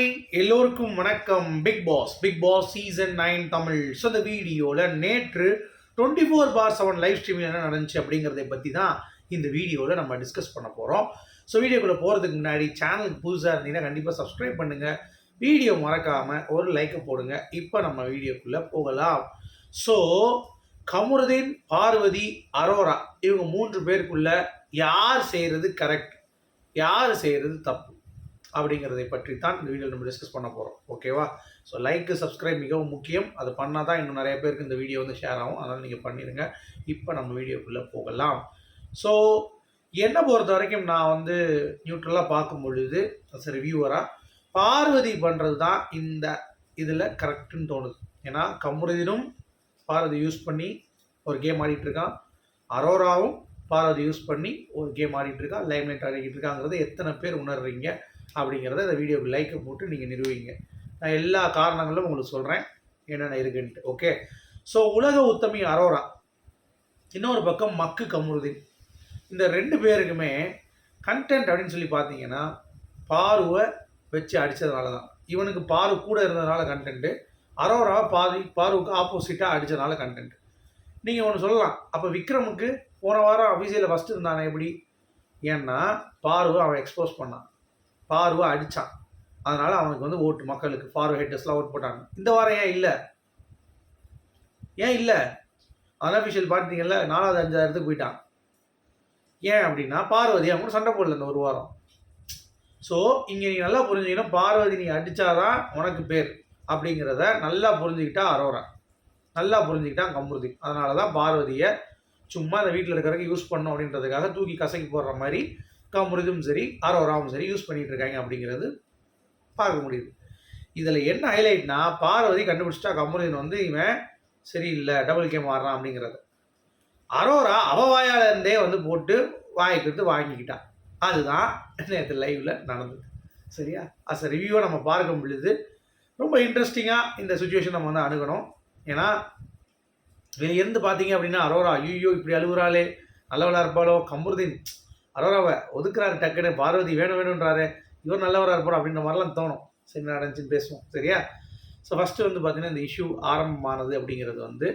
Hi எல்லோருக்கும் வணக்கம். Bigg Boss Bigg Boss season nine Tamil so இந்த வீடியோவில் நேற்று twenty four by seven live streaming என்ன நடந்துச்சு அப்படிங்கிறத பற்றி தான் இந்த வீடியோவில் நம்ம டிஸ்கஸ் பண்ண போகிறோம் ஸோ வீடியோக்குள்ளே போகிறதுக்கு முன்னாடி சேனலுக்கு புதுசாக இருந்தீங்கன்னா கண்டிப்பாக சப்ஸ்கிரைப் பண்ணுங்கள் வீடியோ மறக்காமல் ஒரு லைக்கை போடுங்க. இப்போ நம்ம வீடியோக்குள்ளே போகலாம். ஸோ கமருதீன் பார்வதி அரோரா இவங்க மூன்று பேருக்குள்ள யார் செய்கிறது கரெக்ட் யார் செய்கிறது தப்பு? அப்படிங்கிறதை பற்றி தான் இந்த வீடியோ நம்ம டிஸ்கஸ் பண்ண போகிறோம் ஓகேவா ஸோ லைக்கு சப்ஸ்கிரைப் மிகவும் முக்கியம். அது பண்ணால் தான் இன்னும் நிறைய பேருக்கு இந்த வீடியோ வந்து ஷேர் ஆகும். அதனால் நீங்கள் பண்ணிடுங்க இப்போ நம்ம வீடியோக்குள்ளே போகலாம். ஸோ என்னை பொறுத்த வரைக்கும் நான் வந்து நியூட்ரலாக பார்க்கும் பொழுது அஸ் ரிவ்யூவராக பார்வதி பண்ணுறது தான் இந்த இதில் கரெக்டுன்னு தோணுது. ஏன்னா கமுருதினும் பார்வதி யூஸ் பண்ணி ஒரு கேம் ஆடிட்டுருக்கான் அரோராவும் பார்வதி யூஸ் பண்ணி ஒரு கேம் ஆடிட்டுருக்கான் இருக்கா லைம் லைட் ஆடிக்கிட்டு இருக்காங்கிறது எத்தனை பேர் உணர்றீங்க? அப்படிங்கிறத இந்த வீடியோக்கு லைக்கை போட்டு நீங்கள் நிறுவீங்க. நான் எல்லா காரணங்களும் உங்களுக்கு சொல்கிறேன் என்னென்ன இருக்குன்ட்டு ஓகே ஸோ உலக உத்தமி அரோரா இன்னொரு பக்கம் மக்கு கமருதீன். இந்த ரெண்டு பேருக்குமே கண்டென்ட் அப்படின்னு சொல்லி பார்த்தீங்கன்னா பார்வை வச்சு அடித்ததுனால தான் இவனுக்கு பார்வை கூட இருந்ததுனால கண்டென்ட்டு அரோரா பாதி பார்வுக்கு ஆப்போசிட்டாக அடித்ததுனால கண்டென்ட் நீங்கள் ஒன்று சொல்லலாம். அப்போ விக்ரமுக்கு போன வாரம் அபிஷியில் ஃபஸ்ட்டு இருந்தானே எப்படி? ஏன்னா பார்வை அவன் எக்ஸ்போஸ் பண்ணான். பார்வை அடித்தான் அதனால் அவனுக்கு வந்து ஓட்டு மக்களுக்கு பார்வை ஹெட்டர்ஸ்லாம் ஓட்டு போட்டாங்க. இந்த வாரம் ஏன் இல்லை? ஏன் இல்லை? அன்அஃபிஷியல் பார்த்தீங்கல்ல நாலாவது அஞ்சாயிரத்துக்கு போயிட்டான். ஏன் அப்படின்னா பார்வதி அவங்க கூட சண்டை போடல இந்த ஒரு வாரம். ஸோ இங்கே நீ நல்லா புரிஞ்சுக்கணும் பார்வதி நீ அடித்தாதான் உனக்கு பேர் அப்படிங்கிறத நல்லா புரிஞ்சுக்கிட்டா அரோரா. நல்லா புரிஞ்சுக்கிட்டான் கம்ருதி அதனால தான் பார்வதியை சும்மா அந்த வீட்டில் இருக்கிறதுக்கு யூஸ் பண்ணோம் அப்படின்றதுக்காக தூக்கி கசக்கி போடுற மாதிரி கம்ருதும் சரி அரோராவும் சரி யூஸ் பண்ணிட்டு இருக்காங்க அப்படிங்கிறது பார்க்க முடியுது. இதில் என்ன ஹைலைட்னா பார்வதி கண்டுபிடிச்சிட்டா கமருதீன் வந்து இவன் சரியில்லை டபுள் கேம் ஆடுறான் அப்படிங்கிறது. அரோரா அவ வாயால இருந்தே வந்து போட்டு வாங்கிக்கிட்டு. வாங்கிக்கிட்டான் அதுதான் நேற்று லைவில் நடந்தது. சரியா? அஸ் ரிவ்யூவை நம்ம பார்க்க பொழுது ரொம்ப இன்ட்ரெஸ்டிங்காக இந்த சுச்சுவேஷன் நம்ம வந்து அணுகணும். ஏன்னா இருந்து பார்த்தீங்க அப்படின்னா அரோரா ஐயோ இப்படி அழுகுறாளே நல்லவளா இருப்பாளோ கமருதீன் அரோராவை ஒதுக்குறாரு டக்குன்னு பார்வதி வேணும் வேணுன்றாரு இவர் நல்லவராக இருப்பார் அப்படின்ற மாதிரிலாம் தோணும். சரி நடந்துச்சுன்னு பேசுவோம் சரியா? ஸோ ஃபஸ்ட்டு வந்து பார்த்தீங்கன்னா இந்த இஷ்யூ ஆரம்பமானது அப்படிங்கிறது வந்து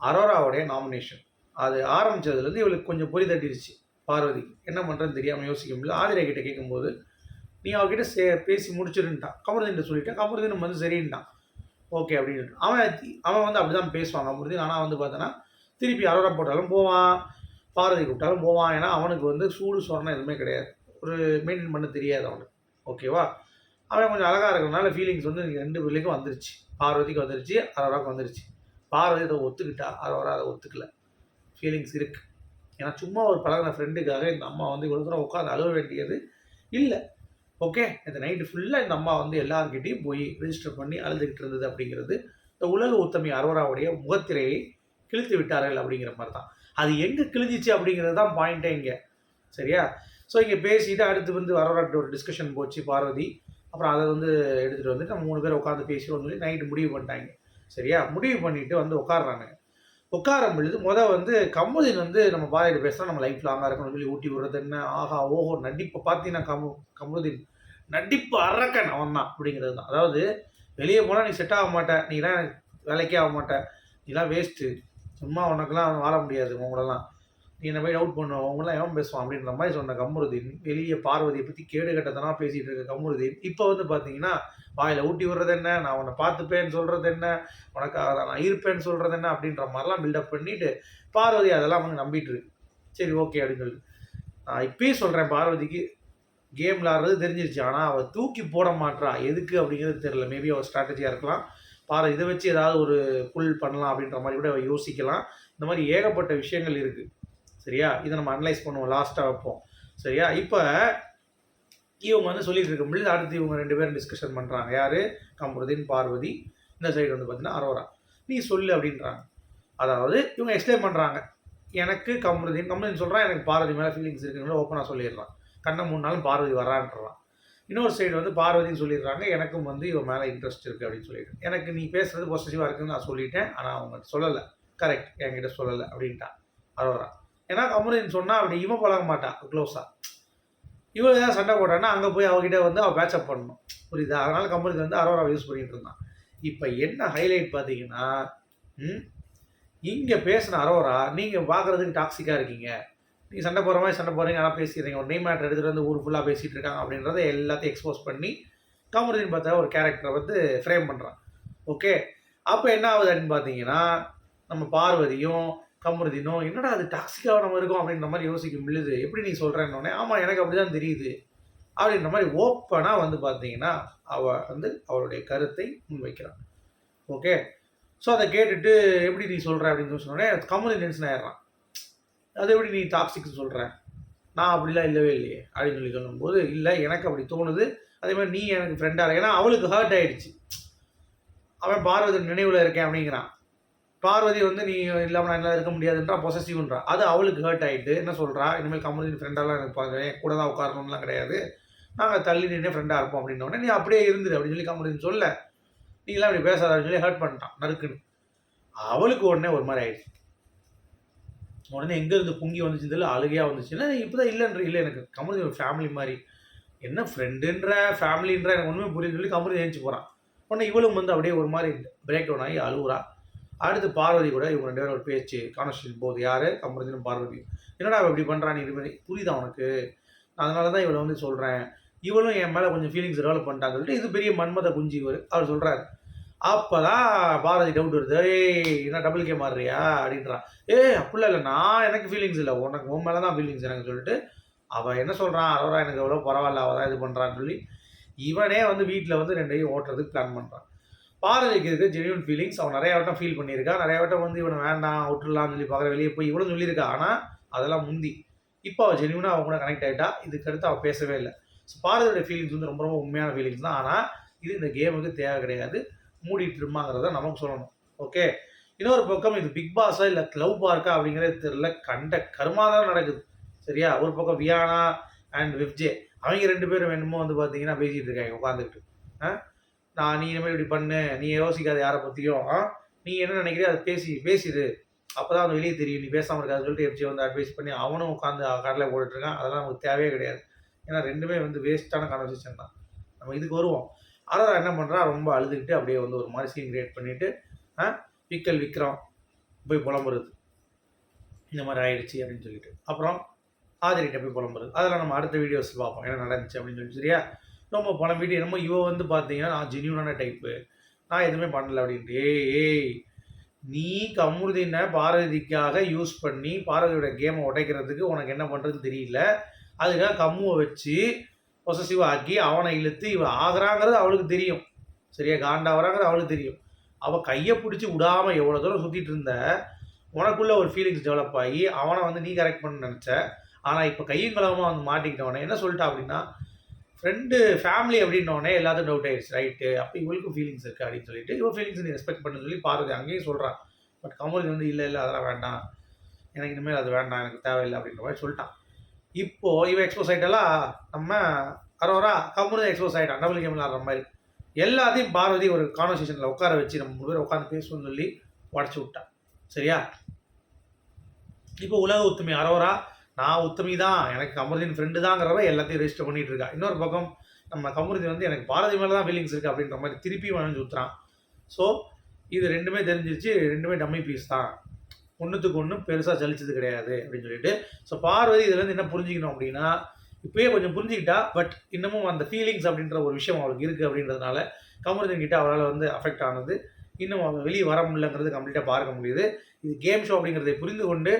அரோராவுடைய நாமினேஷன் அது ஆரம்பித்ததுலேருந்து இவளுக்கு கொஞ்சம் பொறி தட்டிடுச்சு பார்வதிக்கு என்ன பண்ணுறதுன்னு தெரியாமல் யோசிக்க முடியல. ஆதிரியா கிட்ட கேட்கும்போது நீ அவகிட்ட சே பேசி முடிச்சிருன்ட்டான். கமருதீன் சொல்லிட்டேன். கமருதீன் வந்து சரின்ட்டான். ஓகே அப்படின்னு அவன் அவன் வந்து அப்படி தான் பேசுவான் கமருதீன் ஆனால் வந்து பார்த்தோன்னா திருப்பி அரோரா போட்டாலும் போவான். பார்வதி கூப்பிட்டாலும் போவான். ஏன்னா அவனுக்கு வந்து சூடு சொரணம் எதுவுமே கிடையாது. ஒரு மெயின்டைன் பண்ண தெரியாது அவனுக்கு. ஓகேவா அவன் கொஞ்சம் அழகாக இருக்கிறனால ஃபீலிங்ஸ் வந்து ரெண்டு பிள்ளைக்கும் வந்துருச்சு. பார்வதிக்கு வந்துருச்சு அரோராவுக்கு வந்துருச்சு. பார்வதி அதை ஒத்துக்கிட்டா அரோரா அதை ஒத்துக்கல. ஃபீலிங்ஸ் இருக்குது ஏன்னா சும்மா ஒரு பழகின ஃப்ரெண்டுக்காக இந்த அம்மா வந்து இவ்வளோ தூரம் உட்காந்து அழுவ வேண்டியது இல்லை. ஓகே இந்த நைட்டு ஃபுல்லாக இந்த அம்மா வந்து எல்லாருக்கிட்டையும் போய் ரிஜிஸ்டர் பண்ணி அழுதுகிட்டு இருந்தது அப்படிங்கிறது இந்த உலக உத்தமி அரோராவுடைய முகத்திரையை கிழித்து விட்டார்கள் அப்படிங்கிற மாதிரி தான் அது எங்கே கிழிஞ்சிச்சு அப்படிங்கிறது தான் பாயிண்ட்டே இங்கே. சரியா? ஸோ இங்கே பேசிட்டு அடுத்து வந்து வரவராட்டு ஒரு டிஸ்கஷன் போச்சு பார்வதி. அப்புறம் அதை வந்து எடுத்துகிட்டு வந்துட்டு நம்ம மூணு பேர் உட்காந்து பேசிடுவோம் சொல்லி நைட்டு முடிவு பண்ணிட்டாங்க. சரியா? முடிவு பண்ணிட்டு வந்து உட்காடுறாங்க உட்காரும் பொழுது மொதல் வந்து கமுதின் வந்து நம்ம பாதிட்டு பேசுனா நம்ம லைஃப் லாங்காக இருக்கணும்னு சொல்லி ஊட்டி விடுறது என்ன? ஆஹா ஓஹோ நடிப்பை பார்த்தீங்கன்னா கமு கமுதின் நடிப்பு அரக்கன் அவன் தான் அப்படிங்கிறது தான். அதாவது வெளியே போனால் நீ செட் ஆக மாட்டேன் நீலாம் வேலைக்கே ஆக மாட்டேன் நீலாம் வேஸ்ட்டு சும்மா உனக்கெல்லாம் வாழ முடியாது உங்களெல்லாம் நீ என்ன போய் டவுட் பண்ணுவோம் அவங்களாம் எவன் பேசுவான் அப்படின்ற மாதிரி சொன்ன கமருதீன் வெளியே பார்வதியை பற்றி கேடு கட்டத்தனா பேசிகிட்டு இருக்க கமருதீன் இப்போ வந்து பார்த்தீங்கன்னா வாயில் ஊட்டி விடுறது என்ன? நான் உன்னை பார்த்துப்பேன்னு சொல்கிறது என்ன? உனக்காக தான் நான் இருப்பேன்னு சொல்கிறது என்ன? அப்படின்ற மாதிரிலாம் பில்டப் பண்ணிட்டு பார்வதி அதெல்லாம் அவங்க நம்பிட்டு இருக்கு. சரி ஓகே அப்படின்னு சொல்லி. நான் இப்பயும் சொல்கிறேன் பார்வதிக்கு கேம் விளாட்றது தெரிஞ்சிருச்சு. ஆனால் அவள் தூக்கி போட மாட்றா. எதுக்கு அப்படிங்கிறது தெரியல. மேபி அவள் ஸ்ட்ராட்டஜியாக இருக்கலாம். பாரு இதை வச்சு ஏதாவது ஒரு புல் பண்ணலாம் அப்படின்ற மாதிரி கூட அவள் யோசிக்கலாம். இந்த மாதிரி ஏகப்பட்ட விஷயங்கள் இருக்குது சரியா? இதை நம்ம அனலைஸ் பண்ணுவோம் லாஸ்ட்டாக வைப்போம். சரியா? இப்போ இவங்க வந்து சொல்லிட்டு இருக்க முடியல அடுத்து இவங்க ரெண்டு பேரும் டிஸ்கஷன் பண்ணுறாங்க யார்? கமருதீன் பார்வதி. இந்த சைடு வந்து பார்த்தீங்கன்னா அரோரா. நீ சொல்லு அப்படின்றாங்க. அதாவது இவங்க எக்ஸ்பிளைன் பண்ணுறாங்க எனக்கு கமருதீன் கமருதீன் சொல்கிறான் எனக்கு பார்வதி மேலே ஃபீலிங்ஸ் இருக்குன்னு ஓப்பனாக சொல்லிடுறான். கண்ணை மூணு நாளும் பார்வதி வரான்றான். இன்னொரு சைடு வந்து பார்வதின்னு சொல்லிடுறாங்க. எனக்கும் வந்து இவன் மேலே இன்ட்ரெஸ்ட் இருக்குது அப்படின்னு சொல்லிட்டு. எனக்கு நீ பேசுகிறது பொசிட்டிவாக இருக்குன்னு நான் சொல்லிட்டேன். ஆனால் அவங்க சொல்லலை. கரெக்ட் என்கிட்ட சொல்லலை அப்படின்ட்டான் அரோரா. ஏன்னா கமருதீன் சொன்னால் அப்படி இவன் பழக மாட்டான். க்ளோஸாக இவன் ஏதாவது சண்டை போட்டான்னா அங்கே போய் அவகிட்ட வந்து அவள் பேச்சப் பண்ணணும். புரியுதா? அதனால் கம்பெனி வந்து அரோராவை யூஸ் பண்ணிகிட்டு இருந்தான். இப்போ என்ன ஹைலைட் பார்த்தீங்கன்னா ம்? இங்கே பேசின அரோரா நீங்கள் பார்க்குறதுக்கு டாக்ஸிக்காக இருக்கீங்க. நீங்கள் சண்டை போகிற மாதிரி சண்டை போகிறீங்க ஆனால் பேசிடுறீங்க ஒரு நேம் மேட்டர் எடுத்துகிட்டு வந்து ஊர் ஃபுல்லாக பேசிகிட்டு இருக்காங்க அப்படின்றத எல்லாத்தையும் எக்ஸ்போஸ் பண்ணி கமருதீன் பார்த்தா ஒரு கேரக்டரை வந்து ஃப்ரேம் பண்ணுறான் ஓகே அப்போ என்ன ஆகுது அப்படின்னு பார்த்தீங்கன்னா நம்ம பார்வதியும் கமருதீனும் என்னடா அது டாக்ஸிக்காக நம்ம இருக்கோம் அப்படின்ற மாதிரி யோசிக்க முடியுது எப்படி நீ சொல்கிறேன்னொடனே ஆமாம் எனக்கு அப்படி தான் தெரியுது அப்படின்ற மாதிரி ஓப்பனாக வந்து பார்த்தீங்கன்னா அவள் வந்து அவளுடைய கருத்தை முன்வைக்கிறான். ஓகே ஸோ அதை கேட்டுட்டு எப்படி நீ சொல்கிற அப்படின்னு சொன்னோடனே கமலின் டென்ஷன் ஆயிடுறான். அதை எப்படி நீ டாக்ஸிக் சொல்கிற நான் அப்படிலாம் இல்லவே இல்லையே அப்படின்னு சொல்லி சொல்லும்போது இல்லை எனக்கு அப்படி தோணுது. அதே மாதிரி நீ எனக்கு ஃப்ரெண்டாக இருக்க. ஏன்னா அவளுக்கு ஹர்ட் ஆகிடுச்சு அவன் பார்வதி நினைவில் இருக்கேன் அப்படிங்கிறான். பார்வதி வந்து நீ இல்லாமல் நான் இருக்க முடியாதுன்றா பொசசிவ்ன்றா அது அவளுக்கு ஹர்ட் ஆகிட்டு என்ன சொல்கிறா இனிமேல் கமலின் ஃப்ரெண்டாலாம் எனக்கு பார்க்குறேன் கூட தான் உட்காரணும்லாம் கிடையாது. நாங்கள் தள்ளி நின்று ஃப்ரெண்டாக இருப்போம் அப்படின்னோடனே நீ அப்படியே இருந்துரு அப்படின்னு சொல்லி கமலின் சொல்ல நீங்களாம் பேசாத அப்படின்னு சொல்லி ஹர்ட் பண்ணிட்டான் நறுக்குன்னு. அவளுக்கு உடனே ஒரு மாதிரி ஆயிடுச்சு. உடனே எங்கேருந்து பொங்கி வந்துச்சு தெரியல அழுகையாக வந்துச்சுன்னா இப்போ தான் இல்லைன்ற இல்லை எனக்கு கமருதி ஒரு ஃபேமிலி மாதிரி என்ன ஃப்ரெண்டுன்ற ஃபேமிலின்ற எனக்கு ஒன்றுமே புரியுது சொல்லி கமருதி எழுந்து போகிறான் உடனே இவளும் வந்து அப்படியே ஒரு மாதிரி பிரேக் டவுன் ஆகி அழுகுறா அடுத்து பார்வதி கூட இவங்க ரெண்டு பேரும் ஒரு பேச்சு கான்வர்சேஷன் போகுது. யார்? கமருதினும் பார்வதி என்னடா அவள் இப்படி பண்ணுறான்னு நீ இது புரியுதா உனக்கு? அதனால தான் இவளை வந்து சொல்கிறேன் இவளும் என் மேலே கொஞ்சம் ஃபீலிங்ஸ் டெவலப் பண்ணிட்டான்னு சொல்லிட்டு இது பெரிய மன்மத குஞ்சு இவர். அவர் சொல்கிறாரு அப்போ தான் பாரதி டவுட் வருது. ஏய் என்ன டபுள் கே மாறுறியா அப்படின்றான் ஏய் அப்படிலாம் இல்லை. நான் எனக்கு ஃபீலிங்ஸ் இல்லை. உனக்கு உன் மேலே தான் ஃபீலிங்ஸ் எனக்கு சொல்லிட்டு அவள் என்ன சொல்கிறான் அரோரா எனக்கு எவ்வளோ பரவாயில்ல. அவள் தான் இது பண்ணுறான்னு சொல்லி இவனே வந்து வீட்டில் வந்து ரெண்டையும் ஓட்டுறதுக்கு பிளான் பண்ணுறான் பாரதிக்கு இருக்க ஜெனியூன் ஃபீலிங்ஸ் அவன் நிறைய வட்டம் ஃபீல் பண்ணியிருக்கான் நிறைய வட்டம் வந்து இவனை வேண்டாம் விட்டுலாம்னு சொல்லி பார்க்குற வெளியே போய் இவ்வளோ சொல்லியிருக்கா. ஆனால் அதெல்லாம் முந்தி. இப்போ அவள் ஜெனியூனாக அவன் கூட கனெக்ட் ஆகிட்டா இதுக்கு அடுத்து அவள் பேசவே இல்லை. ஸோ பாரதியோட ஃபீலிங்ஸ் வந்து ரொம்ப ரொம்ப உண்மையான ஃபீலிங்ஸ் தான். ஆனால் இது இந்த கேமுக்கு தேவை கிடையாது. மூடிட்டு இருமாங்கிறத நமக்கு சொல்லணும். ஓகே இன்னொரு பக்கம் இது பிக் பாஸா இல்லை க்ளவ் பார்க்கா அப்படிங்கிறது தெரியல. கண்ட கருமாதான் நடக்குது. சரியா? ஒரு பக்கம் வியானா அண்ட் விப்ஜே. அவங்க ரெண்டு பேரும் என்னமோ வந்து பார்த்தீங்கன்னா பேசிகிட்டு இருக்காங்க உட்காந்துக்கிட்டு ஆ? நான் நீ இனிமேல் இப்படி பண்ணு. நீ யோசிக்காத யாரை பற்றியும் ஆ? நீ என்ன நினைக்கிறியோ அதை பேசி பேசிடு அப்போ தான் வெளியே தெரியும். நீ பேசாமல் இருக்காது சொல்லிட்டு எஃப்ஜி வந்து அட்வைஸ் பண்ணி அவனும் உட்காந்து கடலில் போட்டுட்ருக்கான் அதெல்லாம் நமக்கு தேவையே கிடையாது. ஏன்னா ரெண்டுமே வந்து வேஸ்ட்டான கான்வர்சேஷன் தான். நம்ம இதுக்கு வருவோம். ஆனால் என்ன பண்ணுறா ரொம்ப அழுதுகிட்டு அப்படியே வந்து ஒரு மாதிரி சீன் கிரியேட் பண்ணிவிட்டு விக்கல் விக்ரம் போய் புலம்புறது. இந்த மாதிரி ஆயிடுச்சு அப்படின்னு சொல்லிட்டு. அப்புறம் ஆதிரிட்ட போய் புலம்புறது. அதெல்லாம் நம்ம அடுத்த வீடியோஸ் பார்ப்போம். என்ன நடந்துச்சு அப்படின்னு சொல்லி சரியா? ரொம்ப புலம்பிட்டு என்னமோ இவ வந்து பார்த்தீங்கன்னா நான் ஜென்யூனான டைப்பு நான் எதுவுமே பண்ணல அப்படின்ட்டு. ஏய் ஏய் நீ கமுருதினை பாரதிக்காக யூஸ் பண்ணி பாரதியோட கேமை உடைக்கிறதுக்கு உனக்கு என்ன பண்ணுறதுன்னு தெரியல. அதுக்காக கம்முவை வச்சு பொசசிவ் ஆக்கி அவனை இழுத்து இவன் ஆகிறாங்கிறது அவளுக்கு தெரியும். சரியா? காண்டாகிறாங்கிறது அவளுக்கு தெரியும். அவள் கையை பிடிச்சி விடாமல் எவ்வளோ தூரம் சுற்றிட்டு இருந்த உனக்குள்ளே ஒரு ஃபீலிங்ஸ் டெவலப் ஆகி அவனை வந்து நீ கரெக்ட் பண்ண நினச்ச. ஆனால் இப்போ கையும் கலவமாக வந்து மாட்டிக்கிட்டவனே என்ன சொல்லிட்டா அப்படின்னா ஃப்ரெண்டு ஃபேமிலி அப்படின்னோடனே எல்லாத்துக்கும் டவுட் ஆயிடுச்சு. ரைட்டு அப்போ இவளுக்கும் ஃபீலிங்ஸ் இருக்குது அப்படின்னு சொல்லிட்டு இவன் ஃபீலிங்ஸ் நீ ரெஸ்பெக்ட் பண்ணு சொல்லி பாருது அங்கேயும் சொல்கிறான் பட் கமல் வந்து இல்லை இல்லை அதெல்லாம் வேண்டாம். எனக்கு இனிமேல் அது வேண்டாம் எனக்கு தேவையில்லை அப்படின்ற மாதிரி சொல்லிட்டான் இப்போது இவன் எக்ஸ்போஸ் ஆகிட்டெல்லாம் நம்ம அரோரா கம்முனு எக்ஸ்போஸ் ஆகிட்டான் டபுள் கேம் ஆடுற மாதிரி. எல்லாத்தையும் பார்வதி ஒரு கான்வர்சேஷனில் உட்கார வச்சு நம்ம மூணு பேர் உட்காந்து பேசணும்னு சொல்லி உடச்சி விட்டான் சரியா? இப்போ உலக உத்தமி அரோரா நான் உத்தமி தான் எனக்கு கமருதீன் ஃப்ரெண்டு தாங்கிறவ எல்லாத்தையும் ரெஜிஸ்டர் பண்ணிட்டு இருக்கா. இன்னொரு பக்கம் நம்ம கமருதீன் வந்து எனக்கு பாரதி மேலே தான் ஃபீலிங்ஸ் இருக்குது அப்படின்ற மாதிரி திருப்பி வளைஞ்சு ஊற்றுறான் ஸோ இது ரெண்டுமே தெரிஞ்சிருச்சு ரெண்டுமே டம்மி பீஸ் தான். ஒன்றுத்துக்கு ஒன்றும் பெருசாக சலிச்சது கிடையாது அப்படின்னு சொல்லிட்டு. ஸோ பார்வதி இதுலேருந்து என்ன புரிஞ்சுக்கணும் அப்படின்னா இப்போயே கொஞ்சம் புரிஞ்சுக்கிட்டா பட் இன்னமும் அந்த ஃபீலிங்ஸ் அப்படின்ற ஒரு விஷயம் அவளுக்கு இருக்குது அப்படின்றதுனால கமருதீன் கிட்ட அவரால் வந்து அஃபெக்ட் ஆனது. இன்னும் அவங்க வெளியே வர முடியலங்கிறது கம்ப்ளீட்டாக பார்க்க முடியுது. இது கேம் ஷோ அப்படிங்கிறதை புரிந்து கொண்டு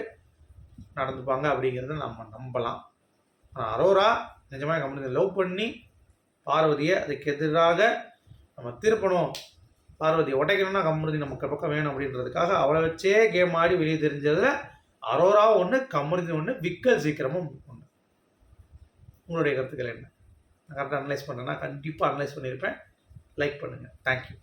நடந்துப்பாங்க அப்படிங்கிறத நம்ம நம்பலாம். ஆனால் அரோரா நிஜமாக கம்பெனி லவ் பண்ணி பார்வதியை அதுக்கு எதிராக நம்ம திருப்பணும். பார்வதியை உடைக்கணும்னா கமருதி நமக்கு பக்கம் வேணும் அப்படின்றதுக்காக அவளை வச்சே கேம் ஆடி வெளியே தெரிஞ்சதில் அரோரா ஒன்று கமருதி ஒன்று விக்கல் சீக்கிரமும் ஒன்று உங்களுடைய கருத்துக்கள் என்ன? நான் கரெக்டாக அனலைஸ் பண்ணேன்னா கண்டிப்பாக அனலைஸ் பண்ணியிருப்பேன். லைக் பண்ணுங்கள் தேங்க்யூ